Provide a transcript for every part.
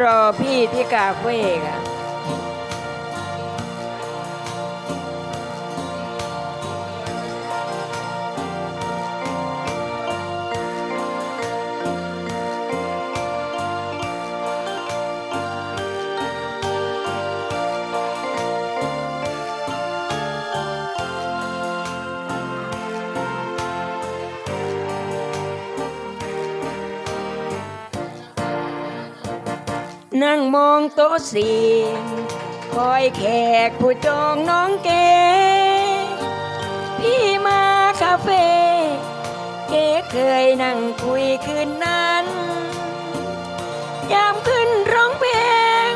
รอพี่ที่กาเฟ่ค่ะ นั่งมองโต๊ะสีคอยแขกผู้จองน้องเก พี่มาคาเฟ่เก๋เคยนั่งคุยคืนนั้น ยามขึ้นร้องเพลง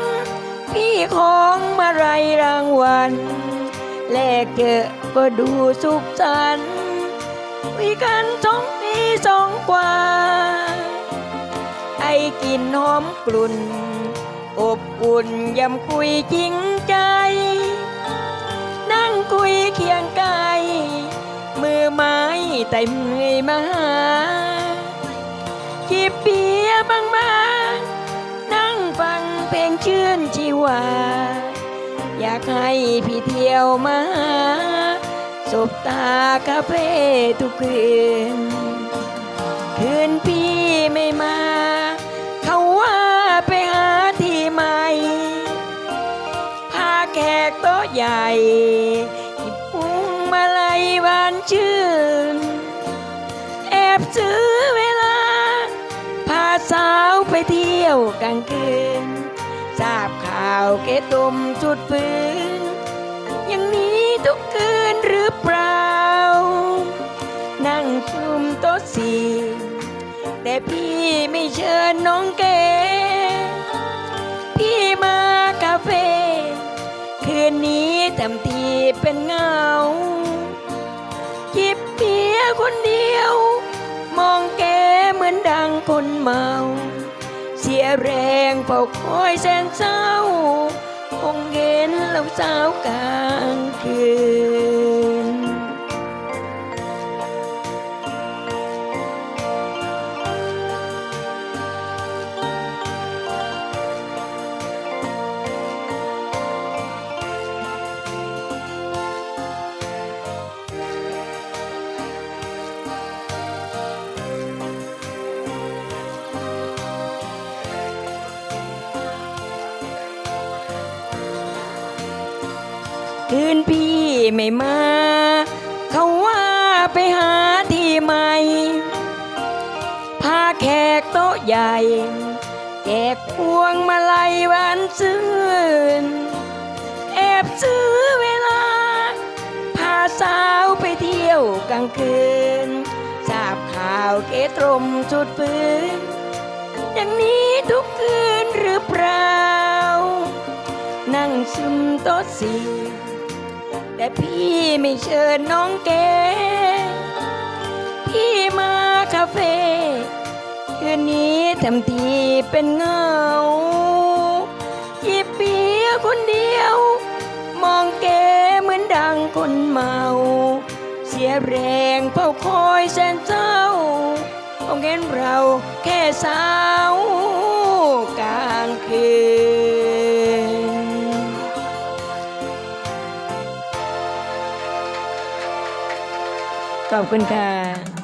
พี่ของมาไรรางวัลแลกเจอก็ดูสุขสันต์คุยกันสองปีสองกว่า กลินหอมกลุ่น อบอุ่นยำคุยจริงใจ นั่งคุยเคียงกายมือไม้แต่เมื่อยมาจิบเบียบางมา นั่งฟังเพลงชื่นชีวา อยากให้พี่เที่ยวมาหาสบตาคาเฟ่ทุกคืน คืนพี่ ใหญ่หยิบพุงมาลัยหวานชื่น แอบซื้อเวลา พาสาวไปเที่ยวกลางคืน ทราบข่าวเกตุมจุดฟืนอย่างนี้ทุกคืนหรือเปล่า นั่งชุมโต๊ะสี่แต่พี่ไม่เชิญน้องเก นี้ทำทีเป็นเงาจิบเพียคนเดียว มองแกเหมือนดังคนเมา เสียแรงเฝ้าคอยแสนเศร้า คงเห็นเราสาวกลางคืน คืนพี่ไม่มา เขาว่าไปหาที่ใหม่ พาแขกโต๊ะใหญ่แจกพวงมาลัยวานซื่นแอบซื้อเวลา พาสาวไปเที่ยวกลางคืน ทราบข่าวเกตรมสุดปืนอย่างนี้ทุกคืนหรือเปล่า นั่งซึมโต๊ะสี่ แต่พี่ไม่เชิญน้องแก พี่มาคาเฟ่คืนนี้ทำทีเป็นเงาหยิบเบียคนเดียว มองแกเหมือนดังคนเมา เสียแรงเฝ้าคอยแสนเศร้าคงเห็นเราแค่สาวกลางคืน ขอบคุณค่ะ